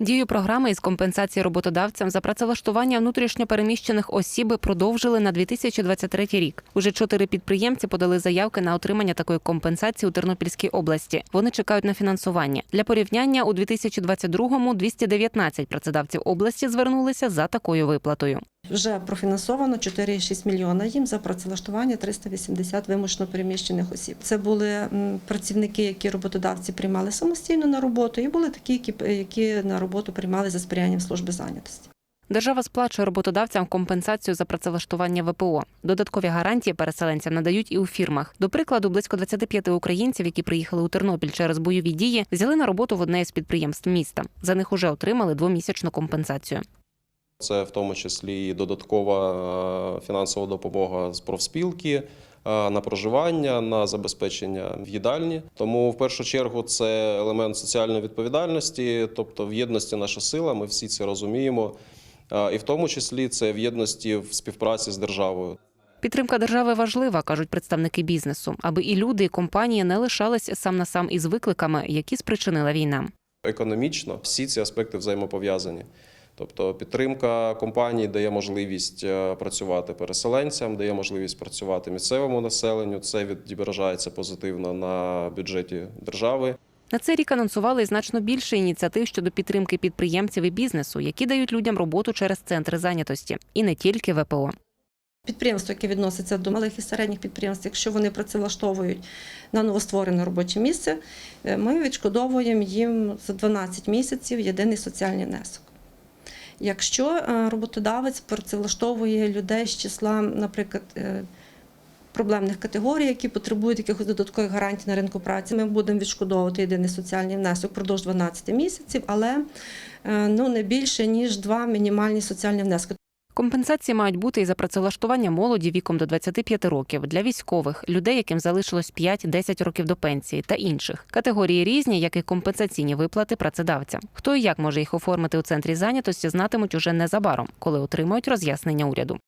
Дію програми із компенсації роботодавцям за працевлаштування внутрішньопереміщених осіб продовжили на 2023 рік. Уже чотири підприємці подали заявки на отримання такої компенсації у Тернопільській області. Вони чекають на фінансування. Для порівняння у 2022-му 219 працедавців області звернулися за такою виплатою. Вже профінансовано 4,6 мільйона їм за працевлаштування 380 вимушено переміщених осіб. Це були працівники, які роботодавці приймали самостійно на роботу, і були такі, які, на роботу приймали за сприянням служби зайнятості. Держава сплачує роботодавцям компенсацію за працевлаштування ВПО. Додаткові гарантії переселенцям надають і у фірмах. До прикладу, близько 25 українців, які приїхали у Тернопіль через бойові дії, взяли на роботу в одне із підприємств міста. За них уже отримали двомісячну компенсацію. Це в тому числі і додаткова е, фінансова допомога з профспілки. е, На проживання, на забезпечення в їдальні, тому в першу чергу це елемент соціальної відповідальності, тобто в єдності наша сила. Ми всі це розуміємо, Е, і в тому числі це в єдності в співпраці з державою. Підтримка держави важлива, кажуть представники бізнесу, аби і люди, і компанії не лишались сам на сам із викликами, які спричинила війна. Економічно всі ці аспекти взаємопов'язані. Тобто підтримка компаній дає можливість е, працювати переселенцям, дає можливість працювати місцевому населенню. Це відображається позитивно на бюджеті держави. На цей рік анонсували і значно більше ініціатив щодо підтримки підприємців і бізнесу, які дають людям роботу через центри зайнятості, і не тільки ВПО. Підприємства, які відносяться до малих і середніх підприємств, якщо вони працевлаштовують на новостворене робоче місце, е, ми відшкодовуємо їм за 12 місяців єдиний соціальний внесок. Якщо е, роботодавець працевлаштовує людей з числа, наприклад, е, проблемних категорій, які потребують якихось додаткових гарантій на ринку праці, ми будемо відшкодовувати єдиний соціальний внесок впродовж 12 місяців, але е, ну, не більше, ніж два мінімальні соціальні внески. Компенсації мають бути і за працевлаштування молоді віком до 25 років для військових, людей, яким залишилось 5-10 років до пенсії, та інших. Категорії різні, як і компенсаційні виплати працедавцям. Хто і як може їх оформити у центрі зайнятості, знатимуть уже незабаром, коли отримають роз'яснення уряду.